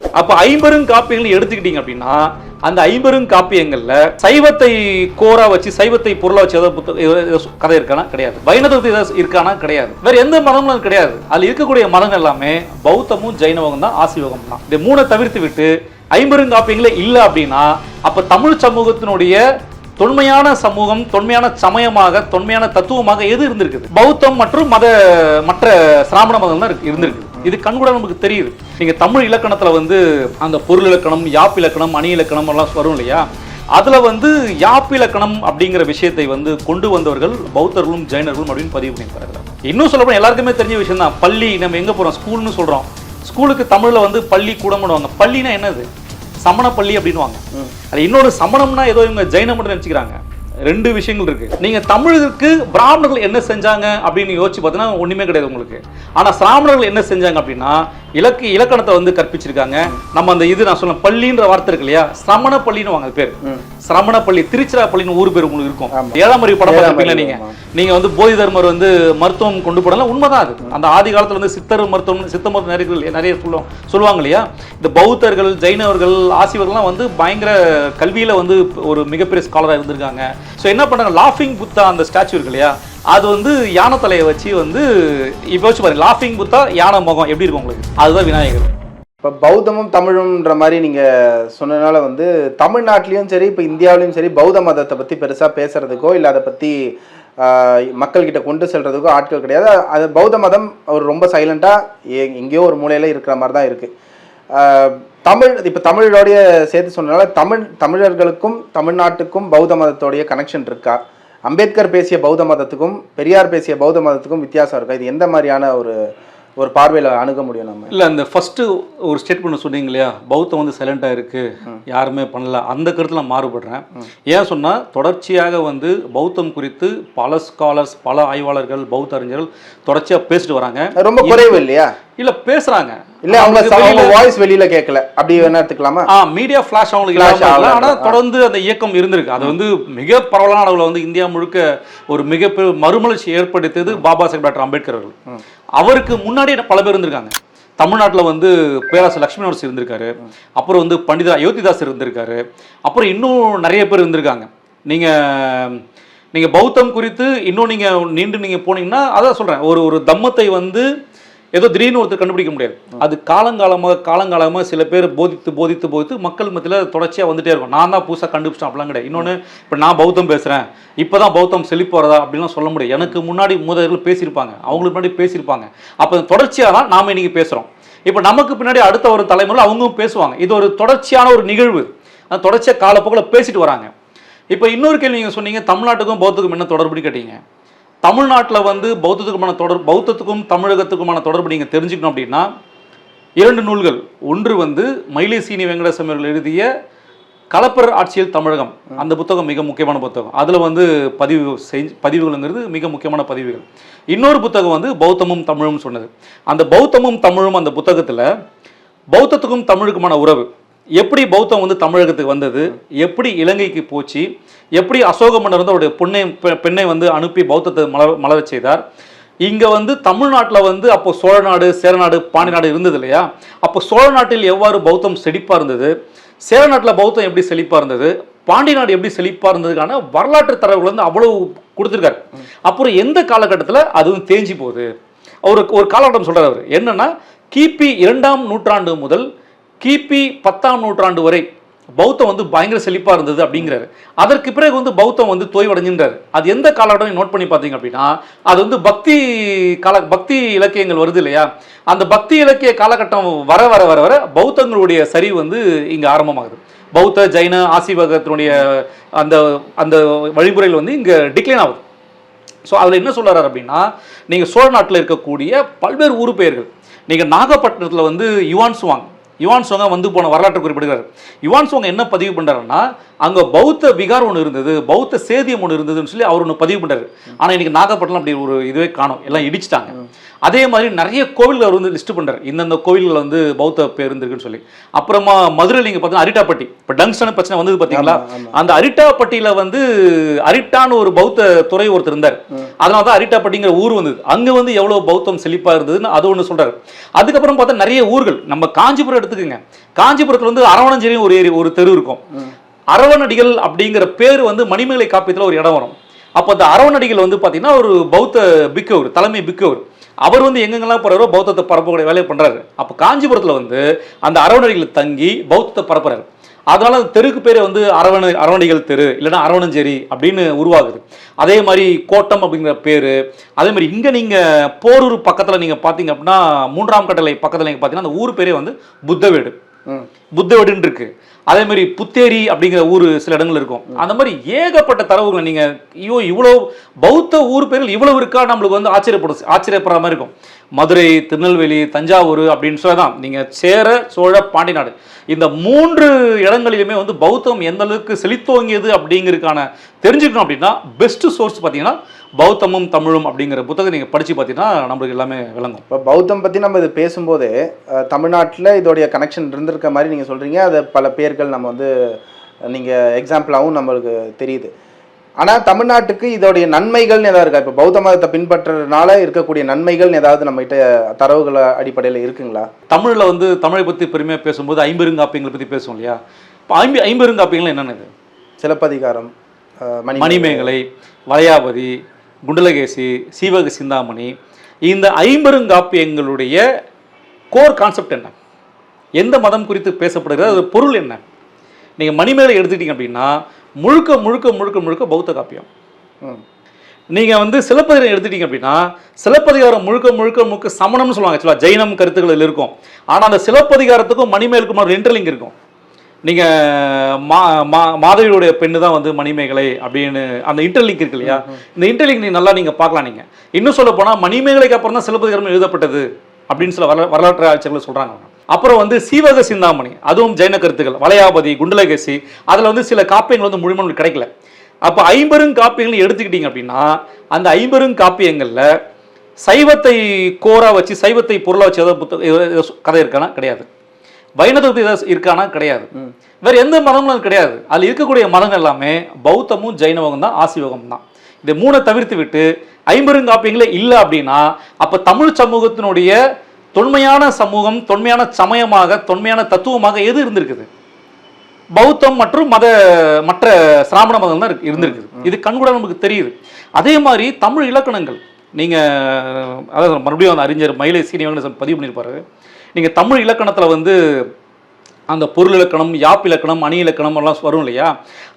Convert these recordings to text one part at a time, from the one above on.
அப்ப ஐம்பெரும் காப்பியங்கள் எடுத்துக்கிட்டீங்க அப்படின்னா அந்த ஐம்பெரும் காப்பியங்கள்ல சைவத்தை கோரா வச்சு சைவத்தை பொருளா வச்சு ஏதாவது கதை இருக்கானா? கிடையாது. வைணவத்தை ஏதாவது இருக்கானா? கிடையாது. வேற எந்த மதங்களும் கிடையாது. அதுல இருக்கக்கூடிய மதங்கள் எல்லாமே பௌத்தமும் ஜைனவகம் தான் ஆசிவகம் தான். இந்த மூணை தவிர்த்து விட்டு ஐம்பெரும் காப்பியங்களே இல்லை அப்படின்னா அப்ப தமிழ் சமூகத்தினுடைய தொன்மையான சமூகம் தொன்மையான சமயமாக தொன்மையான தத்துவமாக எது இருந்திருக்குது? பௌத்தம் மற்றும் மத மற்ற சிராமண மதம் தான் இருந்திருக்கு இது கண்கூட நமக்கு தெரியுது. நீங்க தமிழ் இலக்கணத்துல வந்து அந்த பொருள் இலக்கணம் யாப் இலக்கணம் அணி இலக்கணம் எல்லாம் வரும் இல்லையா? அதுல வந்து யாப் இலக்கணம் அப்படிங்கிற விஷயத்தை வந்து கொண்டு வந்தவர்கள் பௌத்தர்களும் ஜெயினர்களும் அப்படின்னு பதிவு பண்ணியிருக்காங்க. இன்னும் சொல்ல எல்லாருக்குமே தெரிஞ்ச விஷயம் தான். பள்ளி நம்ம எங்க போறோம்? ஸ்கூல்னு சொல்றோம். ஸ்கூலுக்கு தமிழ்ல வந்து பள்ளி கூடம் பண்ணுவாங்க. பள்ளினா என்னது? சமண பள்ளி அப்படின்னுவாங்க. அது இன்னொரு சமணம்னா ஏதோ இவங்க ஜெயினம் நினைச்சுக்கிறாங்க. ரெண்டு விஷயங்கள் இருக்கு. நீங்க தமிழுக்கு பிராமணர்கள் என்ன செஞ்சாங்க அப்படின்னு யோசிச்சு பார்த்தீங்கன்னா ஒண்ணுமே கிடையாது உங்களுக்கு. ஆனா பிராமணர்கள் என்ன செஞ்சாங்க அப்படின்னா இலக்கு இலக்கணத்தை வந்து கற்பிச்சிருக்காங்க. நம்ம அந்த இது நான் சொன்ன பள்ளின்ற வார்த்தை இருக்கு இல்லையா? சமண பள்ளின்னு வாங்க பேர். சிரமண பள்ளி திருச்சிராப்பள்ளின்னு ஊர் பேர் உங்களுக்கு இருக்கும். ஏழாம் அறிவு படம் பார்த்திருப்பீங்களா நீங்க. நீங்க வந்து போதி தர்மர் வந்து மருத்துவம் கொண்டு போடலாம் உண்மைதான் அது. அந்த ஆதி காலத்துல வந்து சித்தர் மருத்துவம் சித்த மருத்துவம் நிறைய நிறைய சொல்லுவோம் சொல்லுவாங்க இல்லையா? இந்த பௌத்தர்கள் ஜைனவர்கள் ஆசிவர்கள்லாம் வந்து பயங்கர கல்வியில வந்து ஒரு மிகப்பெரிய ஸ்காலரா இருந்திருக்காங்க. ஸோ என்ன பண்ணாங்க லாஃபிங் புத்தா அந்த ஸ்டாச்சு இருக்கு இல்லையா? அது வந்து யானை தலையை வச்சு வந்து இப்போ வச்சு பாருங்க லாஃபிங் புத்தா யானை முகம் எப்படி இருக்கும் உங்களுக்கு? அதுதான் விநாயகர். இப்போ பௌத்தமும் தமிழும்ன்ற மாதிரி நீங்கள் சொன்னதுனால வந்து தமிழ்நாட்டிலையும் சரி இப்போ இந்தியாவிலையும் சரி பௌத்த மதத்தை பற்றி பெருசாக பேசுகிறதுக்கோ இல்லை அதை பற்றி மக்கள்கிட்ட கொண்டு செல்கிறதுக்கோ ஆட்கள் கிடையாது. அது பௌத்த மதம் ஒரு ரொம்ப சைலண்ட்டாக எங்கேயோ ஒரு மூலையில் இருக்கிற மாதிரி தான் இருக்குது தமிழ் இப்போ தமிழோடைய சேர்த்து சொன்னதுனால தமிழ் தமிழர்களுக்கும் தமிழ்நாட்டுக்கும் பௌத்த மதத்தோடைய கனெக்ஷன் இருக்கா? அம்பேத்கர் பேசிய பௌத்த மதத்துக்கும் பெரியார் பேசிய பௌத்த மதத்துக்கும் வித்தியாசம் இருக்கா? இது எந்த மாதிரியான ஒரு ஒரு பார்வையில் அணுக முடியும் நம்ம? இல்ல அந்த ஃபர்ஸ்ட் ஒரு ஸ்டேட்மெண்ட் சொன்னீங்க இல்லையா? பௌத்தம் வந்து சைலண்டா இருக்கு. யாருமே பண்ணல. அந்த கருத்துல நான் மாறுபடுறேன். ஏன் சொன்னா தொடர்ச்சியாக வந்து பௌத்தம் குறித்து பல ஸ்காலர்ஸ் பல ஆய்வாளர்கள் பௌத்த அறிஞர்கள் தொடர்ச்சியா பேசிட்டு வராங்க. ரொம்ப குறைவு இல்லையா? இல்ல பேசுறாங்க. இல்ல அவங்க வாய்ஸ் வெளியில கேட்கல அப்படி வேணா எடுத்துக்கலாமா ஆ மீடியா ஃபிளாஷ் அவங்களுக்கு. ஆகல. ஆனா. தொடர்ந்து அந்த இயக்கம் இருந்திருக்கு. அது வந்து மிக பரவலான அளவுல வந்து இந்தியா முழுக்க ஒரு மிகப்பெரிய மறுமலர்ச்சி ஏற்படுத்தியது பாபா சாஹேப் டாக்டர் அம்பேத்கர் அவர்கள். அவருக்கு முன்னாடி பல பேர் இருந்திருக்காங்க. தமிழ்நாட்டுல வந்து பேராசர் லட்சுமி நரசி இருந்திருக்காரு. அப்புறம் வந்து பண்டிதர் அயோத்திதாசர் இருந்திருக்காரு. அப்புறம் இன்னும் நிறைய பேர் இருந்திருக்காங்க. நீங்க நீங்க பௌத்தம் குறித்து இன்னும் நீங்க நீண்டு நீங்க போனீங்கன்னா அதான் சொல்றேன். ஒரு ஒரு தம்மத்தை வந்து ஏதோ திடீர்னு ஒருத்தர் கண்டுபிடிக்க முடியாது. அது காலங்காலமாக காலங்காலமாக சில பேர் போதித்து போதித்து போதித்து மக்கள் மத்தியில் தொடர்ச்சியாக வந்துட்டே இருக்கும். நான் தான் புதுசாக கண்டுபிடிச்சேன் அப்படிலாம் கிடையாது. இன்னொன்று இப்போ நான் பௌத்தம் பேசுகிறேன் இப்போ தான் பௌத்தம் செழிப்பு வரதா சொல்ல முடியாது. எனக்கு முன்னாடி மூதர்கள் பேசியிருப்பாங்க. அவங்களுக்கு முன்னாடி பேசியிருப்பாங்க. அப்போ தொடர்ச்சியாக தான் நாம் இன்றைக்கி பேசுகிறோம் இப்போ நமக்கு பின்னாடி அடுத்த ஒரு தலைமுறை அவங்களும் பேசுவாங்க. இது ஒரு தொடர்ச்சியான ஒரு நிகழ்வு. அது தொடர்ச்சியாக காலப்போக்கில் பேசிட்டு வராங்க. இப்போ இன்னொரு கேள்வி நீங்கள் சொன்னீங்க தமிழ்நாட்டுக்கும் பௌத்தத்துக்கும் என்ன தொடர்புன்னு கேட்டீங்க. தமிழ்நாட்டில் வந்து பௌத்தத்துக்குமான தொடர் பௌத்தத்துக்கும் தமிழகத்துக்குமான தொடர்பு நீங்கள் தெரிஞ்சுக்கணும் அப்படின்னா இரண்டு நூல்கள். ஒன்று வந்து மயிலை சீனி வெங்கடேசம் அவர்கள் எழுதிய கலப்பர் ஆட்சியில் தமிழகம். அந்த புத்தகம் மிக முக்கியமான புத்தகம். அதில் வந்து பதிவு செஞ்சு பதிவுகள்ங்கிறது மிக முக்கியமான பதிவுகள். இன்னொரு புத்தகம் வந்து பௌத்தமும் தமிழும் சொன்னது. அந்த பௌத்தமும் தமிழும் அந்த புத்தகத்தில் பௌத்தத்துக்கும் தமிழுக்குமான உறவு. எப்படி பௌத்தம் வந்து தமிழகத்துக்கு வந்தது? எப்படி இலங்கைக்கு போச்சு? எப்படி அசோக மன்னர் வந்து அவருடைய பொண்ணை பெண்ணை வந்து அனுப்பி பௌத்தத்தை மல மலரச் செய்தார்? இங்கே வந்து தமிழ்நாட்டில் வந்து அப்போ சோழ நாடு சேரநாடு பாண்டி நாடு இருந்தது இல்லையா? அப்போ சோழ நாட்டில் எவ்வாறு பௌத்தம் செழிப்பாக இருந்தது? சேரநாட்டில் பௌத்தம் எப்படி செழிப்பாக இருந்தது? பாண்டி நாடு எப்படி செழிப்பாக இருந்ததுக்கான வரலாற்று தரவுகள் வந்து அவ்வளவு கொடுத்துருக்காரு. அப்புறம் எந்த காலகட்டத்தில் அதுவும் தேஞ்சு போகுது? அவர் ஒரு காலகட்டம் சொல்கிறார் அவர். என்னென்னா கிபி இரண்டாம் நூற்றாண்டு முதல் கிபி பத்தாம் நூற்றாண்டு வரை பௌத்தம் வந்து பயங்கர செழிப்பாக இருந்தது அப்படிங்கிறாரு. அதற்கு பிறகு வந்து பௌத்தம் வந்து தோய்வடைஞ்சின்றார். அது எந்த காலகட்டம் நோட் பண்ணி பார்த்தீங்க அப்படின்னா அது வந்து பக்தி கால பக்தி இலக்கியங்கள் வருது இல்லையா? அந்த பக்தி இலக்கிய காலகட்டம் வர வர வர வர பௌத்தங்களுடைய சரிவு வந்து இங்கே ஆரம்பமாகுது. பௌத்த ஜைன ஆசிவகத்தினுடைய அந்த அந்த வழிமுறைகள் வந்து இங்கே டிக்ளைன் ஆகுது. ஸோ அதில் என்ன சொல்கிறார் அப்படின்னா நீங்கள் சோழ நாட்டில் இருக்கக்கூடிய பல்வேறு ஊர் பெயர்கள். நீங்கள் நாகப்பட்டினத்தில் வந்து யுவான் சுவாங் யுவான் சுவாங்க வந்து போன வரலாற்று குறிப்பிடுகிறார். யுவான் சுவாங்க என்ன பதிவு பண்ணுறாருன்னா அங்கே பௌத்த விகார் ஒன்று இருந்தது பௌத்த சேதியம் ஒன்று இருந்ததுன்னு சொல்லி அவர் ஒன்று பதிவு பண்ணுறாரு ஆனால் இன்னைக்கு நாகப்பட்டினம் அப்படி ஒரு இதுவே காணும். எல்லாம் இடிச்சிட்டாங்க. அதே மாதிரி நிறைய கோவில்கள் அவர் வந்து லிஸ்ட் பண்றாரு. இந்தந்த கோவில்கள் வந்து பௌத்த பேர் இருந்திருக்குன்னு சொல்லி. அப்புறமா மதுரை நீங்க பார்த்தீங்கன்னா அரிட்டாப்பட்டி. இப்போ டங்ஸ்டன் பிரச்சனை வந்தது பார்த்தீங்களா. அந்த அரிட்டாப்பட்டியில வந்து அரிட்டான்னு ஒரு பௌத்த துறை ஒருத்தர் இருந்தார். அதனால தான் அரிட்டாப்பட்டிங்கிற ஊர் வந்தது. அங்க வந்து எவ்வளவு பௌத்தம் செழிப்பா இருந்ததுன்னு அது ஒன்று சொல்றாரு. அதுக்கப்புறம் பார்த்தா நிறைய ஊர்கள் நம்ம காஞ்சிபுரம் எடுத்து எடுத்துக்கோங்க. காஞ்சிபுரத்துல வந்து அரவணஞ்சேரி ஒரு ஏரி ஒரு தெரு இருக்கும். அரவணடிகள் அப்படிங்கிற பேர் வந்து மணிமேகலை காப்பியத்துல ஒரு இடம் வரும். அப்போ அந்த அரவணடிகள் வந்து பார்த்தீங்கன்னா ஒரு பௌத்த பிக்கவர் தலைமை பிக்கவர். அவர் வந்து எங்கெங்கெல்லாம் போறாரோ பௌத்தத்தை பரப்பக்கூடிய வேலையை பண்றாரு. அப்போ காஞ்சிபுரத்துல வந்து அந்த அரவணடிகள் தங்கி பௌத்தத்தை பரப்புறாரு. அதனால அந்த தெருக்கு பேரே வந்து அரவண அரவணைகள் தெரு இல்லைன்னா அரவணஞ்சேரி அப்படின்னு உருவாகுது. அதே மாதிரி கோட்டம் அப்படிங்கிற பேர். அதே மாதிரி இங்கே நீங்கள் போரூர் பக்கத்தில் நீங்கள் பார்த்தீங்க அப்படின்னா மூன்றாம் கட்டளை பக்கத்தில் நீங்கள் பார்த்தீங்கன்னா அந்த ஊர் பேரே வந்து புத்தவேடு. புத்தவடுன்னு இருக்கு. அதே மாதிரி புத்தேரி அப்படிங்கிற ஊர் சில இடங்கள் இருக்கும். அந்த மாதிரி ஏகப்பட்ட தரவுகளை நீங்க ஐயோ இவ்வளோ பௌத்த ஊர் பேரில் இவ்வளவு இருக்கா? நம்மளுக்கு வந்து ஆச்சரியப்படும் ஆச்சரியப்படுற மாதிரி இருக்கும். மதுரை திருநெல்வேலி தஞ்சாவூர் அப்படின்னு சொல்லி தான் நீங்க சேர சோழ பாண்டிநாடு. இந்த மூன்று இடங்களிலுமே வந்து பௌத்தம் எந்த அளவுக்கு செழித்தோங்கியது அப்படிங்கிறதுக்கான தெரிஞ்சுக்கணும் அப்படின்னா பெஸ்ட் சோர்ஸ் பார்த்தீங்கன்னா பௌத்தமும் தமிழும் அப்படிங்கிற புத்தகம் நீங்க படிச்சு பார்த்தீங்கன்னா நம்மளுக்கு எல்லாமே விளங்கும். இப்போ பௌத்தம் பற்றி நம்ம இது பேசும்போது தமிழ்நாட்டில் இதோடைய கனெக்ஷன் இருந்திருக்க மாதிரி நீங்கள் சொல்கிறீங்க அது பல பேர்கள் நம்ம வந்து நீங்கள் எக்ஸாம்பிளாகவும் நம்மளுக்கு தெரியுது. ஆனால் தமிழ்நாட்டுக்கு இதோடைய நன்மைகள்னு ஏதாவது இருக்கா? இப்போ பௌத்த மதத்தை பின்பற்றுறதுனால இருக்கக்கூடிய நன்மைகள்னு ஏதாவது நம்மகிட்ட தரவுகள் அடிப்படையில் இருக்குங்களா? தமிழ்ல வந்து தமிழை பத்தி பெருமையா பேசும்போது ஐம்பெருங்காப்பியங்களை பத்தி பேசுவோம் இல்லையா? இப்போ ஐம்பி ஐம்பெருங்காப்பியங்கள் என்னென்னது சிலப்பதிகாரம் மணி மணிமேகலை வளையாபதி குண்டலகேசி சீவக சிந்தாமணி இந்த ஐம்பெருங்காப்பியங்களுடைய கோர் கான்செப்ட் என்ன? எந்த மதம் குறித்து பேசப்படுகிறது? அது பொருள் என்ன? நீங்கள் மணிமேகலை எடுத்துக்கிட்டீங்க அப்படின்னா முழுக்க முழுக்க முழுக்க முழுக்க பௌத்த காப்பியம். நீங்கள் வந்து சிலப்பதிகாரம் எடுத்துட்டீங்க அப்படின்னா சிலப்பதிகாரம் முழுக்க முழுக்க முழுக்க சமணம்னு சொல்லுவாங்க. ஆக்சுவலாக ஜெயினம் கருத்துக்கள் இருக்கும். ஆனால் அந்த சிலப்பதிகாரத்துக்கும் மணிமேலுக்கும் ஒரு இன்டர்லிங்க் இருக்கும். நீங்கள் மா மா மாதவியுடைய பெண்ணு தான் வந்து மணிமேகலை அப்படின்னு அந்த இன்டர்லிங்க் இருக்கு இல்லையா? இந்த இன்டர்லிங்க் நீ நல்லா நீங்கள் பார்க்கலாம் நீங்கள் இன்னும் சொல்ல போனால் மணிமேகலைக்கு அப்புறம் தான் சிலப்பதிகாரம் எழுதப்பட்டது அப்படின்னு சில வரலா வரலாற்று ஆட்சியர்கள் சொல்கிறாங்க அப்புறம் வந்து சீவக சிந்தாமணி அதுவும் ஜெயின கருத்துக்கள் வளையாபதி குண்டலகேசி அதில் வந்து சில காப்பியங்கள் வந்து முழுமையாக கிடைக்கல. அப்போ ஐம்பெரும் காப்பியங்கள் எடுத்துக்கிட்டீங்க அப்படின்னா அந்த ஐம்பெரும் காப்பியங்களில் சைவத்தை கோரா வச்சு சைவத்தை பொருளா வச்சு ஏதாவது புத்தக ஏதாவது ஏதாவது கதை இருக்கானா? கிடையாது. வைணவத்தை இருக்கானா? கிடையாது. வேற எந்த மதங்களும் கிடையாது. அதில் இருக்கக்கூடிய மதங்கள் எல்லாமே பௌத்தமும் ஜைனவகம் தான் ஆசிவகம் தான். இந்த மூணை தவிர்த்து விட்டு ஐம்பெருங்காப்பியங்களே இல்லை அப்படின்னா அப்போ தமிழ் சமூகத்தினுடைய தொன்மையான சமூகம் தொன்மையான சமயமாக தொன்மையான தத்துவமாக எது இருந்திருக்குது? பௌத்தம் மற்றும் மத மற்ற சிராமண மதம் தான் இருந்திருக்குது. இது கண்கூட நமக்கு தெரியுது. அதே மாதிரி தமிழ் இலக்கணங்கள் நீங்க அதாவது மறுபடியும் அந்த அறிஞர் மயிலை சீனிவாசன் பதிவு பண்ணியிருப்பாரு. நீங்க தமிழ் இலக்கணத்துல வந்து அந்த பொருள் இலக்கணம் யாப் இலக்கணம் அணி இலக்கணம் எல்லாம் வரும் இல்லையா?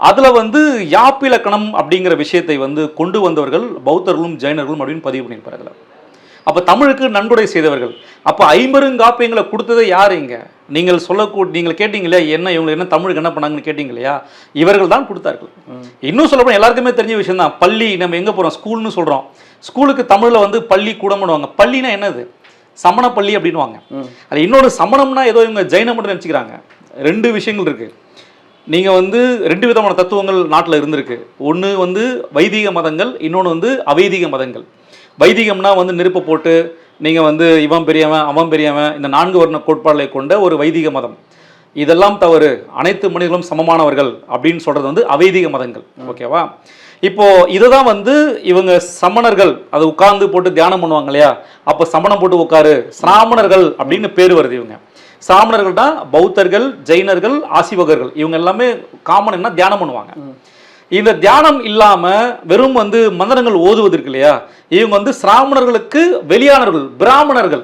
அதுல வந்து யாப் இலக்கணம் அப்படிங்கிற விஷயத்தை வந்து கொண்டு வந்தவர்கள் பௌத்தர்களும் ஜெயினர்களும் அப்படின்னு பதிவு பண்ணியிருப்பாரு அதுல. அப்ப தமிழுக்கு நன்கொடை செய்தவர்கள். அப்ப ஐம்பெருங்காப்பியங்களை கொடுத்ததே யாரு இங்க? நீங்கள் சொல்லக்கூ நீங்கள் கேட்டீங்களே என்ன இவங்க என்ன தமிழுக்கு என்ன பண்ணாங்கன்னு கேட்டீங்க இல்லையா இவர்கள் தான் கொடுத்தார்கள். இன்னும் சொல்ல போனா எல்லாருக்குமே தெரிஞ்ச விஷயம் தான் பள்ளி நம்ம எங்க போறோம்? ஸ்கூல்னு சொல்றோம். ஸ்கூலுக்கு தமிழ்ல வந்து பள்ளி கூடம் பண்ணுவாங்க பள்ளினா என்னது? சமண பள்ளி அப்படின்னுவாங்க அது இன்னொரு சமணம்னா ஏதோ இவங்க ஜெயினம் மட்டும் நினச்சிக்கிறாங்க. ரெண்டு விஷயங்கள் இருக்கு. நீங்க வந்து ரெண்டு விதமான தத்துவங்கள் நாட்டில் இருந்திருக்கு. ஒன்று வந்து வைதிக மதங்கள் இன்னொன்று வந்து அவைதிக மதங்கள். வைதிகம்னா வந்து நெருப்பை போட்டு நீங்க வந்து இவன் பெரியவன் அவன் பெரியவன் இந்த நான்கு வர்ண கோட்பாடுகளை கொண்ட ஒரு வைதிக மதம். இதெல்லாம் தவறு. அனைத்து மனிதர்களும் சமமானவர்கள் அப்படின்னு சொல்றது வந்து அவைதிக மதங்கள். ஓகேவா? இப்போ இதுதான் வந்து இவங்க சமணர்கள் அதை உட்கார்ந்து போட்டு தியானம் பண்ணுவாங்க இல்லையா? அப்போ சமணம் போட்டு உட்காரு சிராமணர்கள் அப்படின்னு பேர் வருது இவங்க. சாமணர்கள் தான் பௌத்தர்கள் ஜெயினர்கள் ஆசிவகர்கள். இவங்க எல்லாமே காமன் என்ன தியானம் பண்ணுவாங்க. இந்த தியானம் இல்லாம வெறும் வந்து மந்திரங்கள் ஓதுவது இருக்கு இல்லையா? இவங்க வந்து சிராமணர்களுக்கு வெளியானவர்கள் பிராமணர்கள்.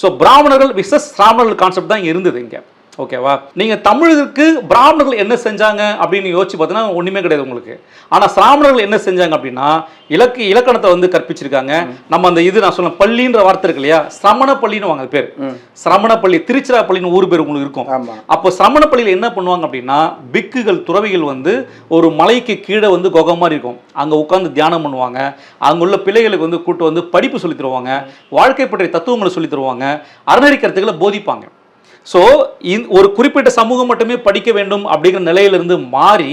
ஸோ பிராமணர்கள் விசஸ் சிராமணர்கள் கான்செப்ட் தான் இருந்தது இங்க. ஓகேவா நீங்க தமிழுக்கு பிராமணர்கள் என்ன செஞ்சாங்க அப்படின்னு யோசிச்சு பார்த்தீங்கன்னா ஒண்ணுமே கிடையாது உங்களுக்கு. ஆனா சிராமணர்கள் என்ன செஞ்சாங்க அப்படின்னா இலக்கு இலக்கணத்தை வந்து கற்பிச்சிருக்காங்க. நம்ம அந்த இது நான் சொன்ன பள்ளின்ற வார்த்தை இருக்கு இல்லையா? சிரமண பள்ளின்னு வாங்க பேர். சிரமண பள்ளி திருச்சிராப்பள்ளின்னு ஊர் பேர் உங்களுக்கு இருக்கும். அப்போ சிரமண பள்ளியில் என்ன பண்ணுவாங்க அப்படின்னா பிக்குகள் துறவிகள் வந்து ஒரு மலைக்கு கீழே வந்து குகை மாதிரி இருக்கும். அங்கே உட்காந்து தியானம் பண்ணுவாங்க. அங்கே உள்ள பிள்ளைகளுக்கு வந்து கூட்டு வந்து படிப்பு சொல்லித் தருவாங்க. வாழ்க்கை பற்றிய தத்துவங்களை சொல்லித் தருவாங்க. அறநெறி கருத்துக்களை போதிப்பாங்க. ஸோ ஒரு குறிப்பிட்ட சமூகம் மட்டுமே படிக்க வேண்டும் அப்படிங்கிற நிலையிலிருந்து மாறி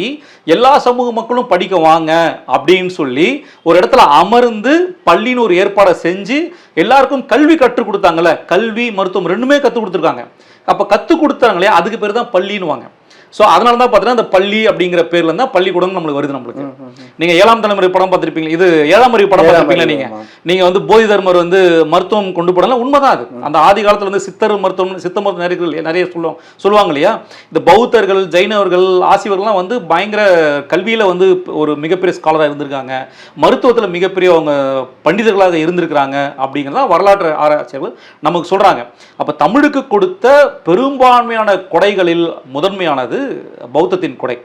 எல்லா சமூக மக்களும் படிக்க வாங்க அப்படின்னு சொல்லி ஒரு இடத்துல அமர்ந்து பள்ளின்னு ஒரு ஏற்பாடை செஞ்சு எல்லாருக்கும் கல்வி கற்றுக் கொடுத்தாங்கல்ல. கல்வி மருத்துவம் ரெண்டுமே கற்றுக் கொடுத்துருக்காங்க. அப்போ கற்றுக் கொடுத்தாங்களே அதுக்கு பேர் தான் பள்ளின்னுவாங்க. ஸோ அதனால தான் பார்த்தீங்கன்னா அந்த பள்ளி அப்படிங்கிற பேர்ல இருந்தா பள்ளிக்கூடம் நம்மளுக்கு வருது நம்மளுக்கு. நீங்க ஏழாம் தலைமுறை படம் பார்த்திருப்பீங்க. இது ஏழாம் அறிவு படம் பார்த்திருப்பீங்களா நீங்க. நீங்க வந்து போதி தர்மர் வந்து மருத்துவம் கொண்டு போடலாம். உண்மைதான் அது. அந்த ஆதி காலத்துல வந்து சித்தர் மருத்துவம் சித்த மருத்துவம் நிறைய நிறைய சொல்லுவோம் சொல்லுவாங்க இல்லையா? இந்த பௌத்தர்கள் ஜைனவர்கள் ஆசிவர்கள்லாம் வந்து பயங்கர கல்வியில வந்து ஒரு மிகப்பெரிய ஸ்காலராக இருந்திருக்காங்க. மருத்துவத்துல மிகப்பெரிய அவங்க பண்டிதர்களாக இருந்திருக்கிறாங்க அப்படிங்கிறதா வரலாற்று ஆராய்ச்சியாளர்கள் நமக்கு சொல்றாங்க. அப்ப தமிழுக்கு கொடுத்த பெரும்பான்மையான கொடைகளில் முதன்மையானது பௌத்தத்தின் கொடை.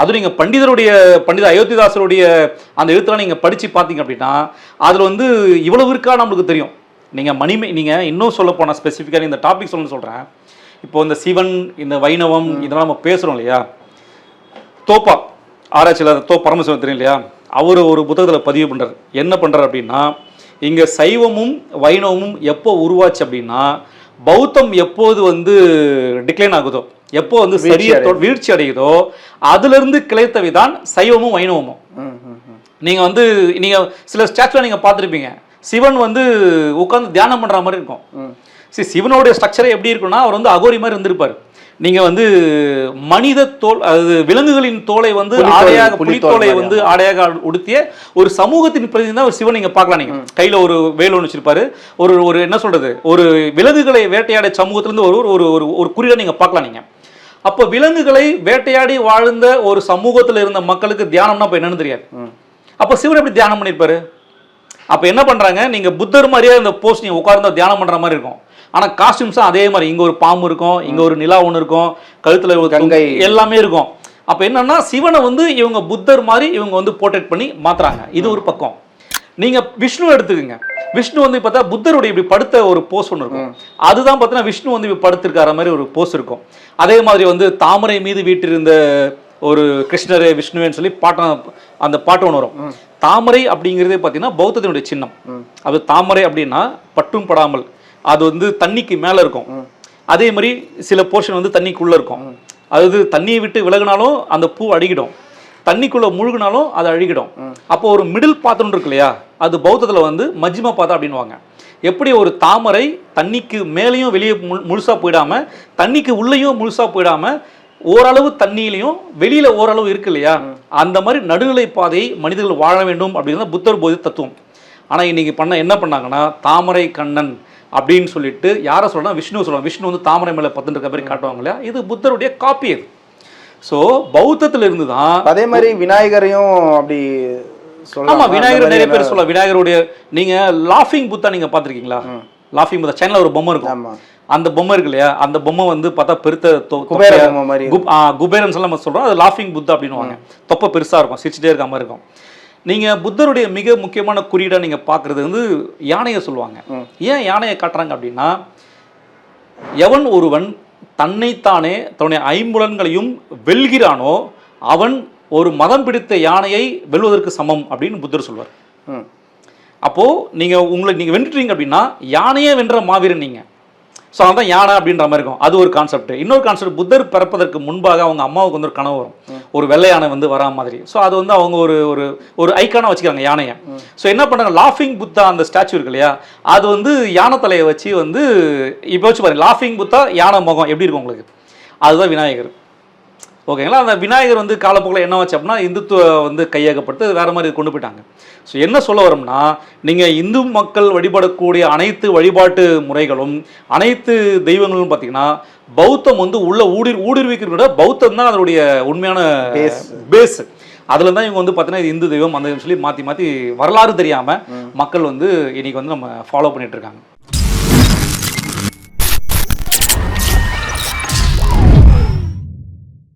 அது நீங்க பண்டிதருடைய பண்டித அயோத்திதாசருடைய அந்த எழுத்தெல்லாம் நீங்க படிச்சு பார்த்தீங்க அப்படின்னா அதுல வந்து இவ்வளவு இருக்கா நம்மளுக்கு தெரியும். நீங்க மணிமை நீங்க இன்னும் சொல்ல போனா ஸ்பெசிஃபிக்காக இந்த டாபிக் சொல்லணும்னு சொல்றேன். இப்போ இந்த சிவன் இந்த வைணவம் இதெல்லாம் நம்ம பேசுறோம் இல்லையா? தோப்பா ஆராய்ச்சியாளர் தோ பரமசிவன் தெரியும் இல்லையா? அவர் ஒரு புத்தகத்தில் பதிவு பண்றாரு. என்ன பண்றாரு அப்படின்னா இங்க சைவமும் வைணவமும் எப்போ உருவாச்சு அப்படின்னா பௌத்தம் எப்போது வந்து டிக்ளைன் ஆகுதோ எப்போ வந்து வீழ்ச்சி சரிய வீழ்ச்சி அடையுதோ அதுல இருந்து கிளைத்தவைதான் சைவமும் வைணவமும் ம், ம், ம். நீங்க வந்து நீங்க சில ஸ்டாச்சுல நீங்க பார்த்திருப்பீங்க சிவன் வந்து உட்கார்ந்து தியானம் பண்ற மாதிரி இருக்கும். சரி சிவனுடைய ஸ்ட்ரக்சரே எப்படி இருக்கும்னா அவர் வந்து அகோரி மாதிரி இருந்திருப்பாரு. நீங்க வந்து மனித தோல் அது விலங்குகளின் தோலை வந்து ஆடையாக புலித்தோல்? வந்து ஆடையாக உடுத்திய ஒரு சமூகத்தின் பிரதிநிதி தான் ஒரு சிவன். நீங்க பார்க்கலாம் நீங்க. கையில ஒரு வேல் ஒன்று வச்சிருப்பாரு. ஒரு ஒரு என்ன சொல்றது? ஒரு விலங்குகளை வேட்டையாட சமூகத்திலிருந்து ஒரு ஒரு ஒரு ஒரு குறியீடை நீங்க பார்க்கலாம் நீங்க. அப்போ விலங்குகளை வேட்டையாடி வாழ்ந்த ஒரு சமூகத்துல இருந்த மக்களுக்கு தியானம்னா இப்போ என்னன்னு தெரியாது. அப்போ சிவன் எப்படி தியானம் பண்ணியிருப்பாரு அப்போ என்ன பண்றாங்க? நீங்க புத்தர் மாதிரியே இந்த போஸ்ட் நீங்க உட்கார்ந்து தியானம் பண்ற மாதிரி இருக்கும். ஆனா காஸ்டியூம்ஸும் அதே மாதிரி. இங்க ஒரு பாம்பு இருக்கும் இங்க ஒரு நிலா ஒன்று இருக்கும் கழுத்துல ஒரு கங்கை. எல்லாமே இருக்கும். அப்ப என்னன்னா சிவனை வந்து இவங்க புத்தர் மாதிரி இவங்க வந்து போர்ட்ரேட் பண்ணி மாத்துறாங்க. இது ஒரு பக்கம். நீங்க விஷ்ணு எடுத்துக்கங்க. விஷ்ணு வந்து பார்த்தா புத்தருடைய இப்படி படுத்த ஒரு போஸ் ஒன்று இருக்கும். அதுதான் பார்த்தீங்கன்னா விஷ்ணு வந்து இப்படி படுத்திருக்கார மாதிரி ஒரு போஸ் இருக்கும். அதே மாதிரி வந்து தாமரை மீது வீட்டிருந்த ஒரு கிருஷ்ணரே விஷ்ணுவேன்னு சொல்லி பாட்டம் அந்த பாட்டு ஒன்று வரும். தாமரை அப்படிங்கிறதே பார்த்தீங்கன்னா பௌத்தத்தினுடைய சின்னம். அது தாமரை அப்படின்னா பட்டும் படாமல். அது வந்து தண்ணிக்கு மேலே இருக்கும். அதே மாதிரி சில போர்ஷன் வந்து தண்ணிக்குள்ள இருக்கும். அதாவது தண்ணியை விட்டு விலகினாலும் அந்த பூ அழுகிடும் தண்ணிக்குள்ள முழுகினாலும் அது அழுகிடும். அப்போ ஒரு மிடில் பாத்திரம் இருக்கு இல்லையா? அது பௌத்தத்தில் வந்து மஜ்ஜிம பாத்தா அப்படின்னுவாங்க. எப்படி ஒரு தாமரை தண்ணிக்கு மேலேயும் வெளியே முழு- முழுசா போயிடாம தண்ணிக்கு உள்ளேயும் முழுசா போயிடாம ஓரளவு தண்ணியிலையும் வெளியில ஓரளவு இருக்கு இல்லையா? அந்த மாதிரி நடுநிலை பாதையை மனிதர்கள் வாழ வேண்டும் அப்படிங்கிறது புத்தர் போதி தத்துவம். ஆனா இன்னைக்கு பண்ண என்ன பண்ணாங்கன்னா தாமரை கண்ணன் அப்படின்னு சொல்லிட்டு யாரை சொல்லலாம் விஷ்ணு சொல்லலாம் விஷ்ணு வந்து தாமரை மேல பத்துன்னு இருக்க மாதிரி காட்டுவாங்க இல்லையா? இது புத்தருடைய காப்பி அது. ஸோ பௌத்தத்துல இருந்து தான் அதே மாதிரி விநாயகரையும் அப்படி ஆமா விநாயகர் நிறைய பேர் சொல்லலாம். விநாயகருடைய நீங்க லாஃபிங் புத்தா நீங்க பாத்திருக்கீங்களா லாஃபிங் புத்தா சேனல்ல ஒரு பொம்மை இருக்கும். ஆமா. அந்த பொம்மை இருக்கு இல்லையா? அந்த பொம்மை வந்து பார்த்தா பெருத்த குபேரன் சொல்ல நம்ம சொல்றோம். அது லாஃபிங் புத்தா அப்படின்னுவாங்க. தொப்பை பெருசா இருக்கும். சிரிச்சுட்டே இருக்க மாதிரி இருக்கும். நீங்க புத்தருடைய மிக முக்கியமான குறியீடா நீங்க பாக்குறது வந்து யானையை சொல்லுவாங்க. ஏன் யானையை காட்டுறாங்க அப்படின்னா எவன் ஒருவன் தன்னைத்தானே தன்னுடைய ஐம்புலன்களையும் வெல்கிறானோ அவன் ஒரு மதம் பிடித்த யானையை வெல்வதற்கு சமம் அப்படின்னு புத்தர் சொல்வார். ம். அப்போ நீங்க உங்களை நீங்க வென்றுட்டீங்க அப்படின்னா யானையே வென்ற மாவீரன் நீங்க. ஸோ அதான் யானை அப்படின்ற மாதிரி இருக்கும். அது ஒரு கான்செப்ட் இன்னொரு கான்செப்ட் புத்தர் பிறப்பதற்கு முன்பாக அவங்க அம்மாவுக்கு வந்து ஒரு கனவு வரும். ஒரு வெள்ளை யானை வந்து வரா மாதிரி. ஸோ அது வந்து அவங்க ஒரு ஒரு ஒரு ஐக்கானா வச்சுக்கிறாங்க யானையை. ஸோ என்ன பண்றாங்க லாஃபிங் புத்தா அந்த ஸ்டாச்சு இருக்கு இல்லையா? அது வந்து யானை தலையை வச்சு வந்து இப்போ வச்சு பாருங்க லாஃபிங் புத்தா யானை முகம் எப்படி இருக்கும் உங்களுக்கு? அதுதான் விநாயகர். ஓகேங்களா? அந்த விநாயகர் வந்து காலப்போக்கில் என்ன ஆச்சு அப்படின்னா இந்துத்துவ வந்து கையகப்பட்டு வேற மாதிரி கொண்டு போயிட்டாங்க. ஸோ என்ன சொல்ல வரோம்னா நீங்கள் இந்து மக்கள் வழிபடக்கூடிய அனைத்து வழிபாட்டு முறைகளும் அனைத்து தெய்வங்களும் பார்த்தீங்கன்னா பௌத்தம் வந்து உள்ள ஊடுரு ஊடுருவிக்கிறத விட பௌத்தம் தான் அதனுடைய உண்மையான. பேஸ் அதில் தான் இவங்க வந்து பார்த்தீங்கன்னா இது இந்து தெய்வம் அந்த சொல்லி மாற்றி மாற்றி வரலாறு தெரியாமல் மக்கள் வந்து இன்னைக்கு வந்து நம்ம ஃபாலோ பண்ணிட்டு இருக்காங்க.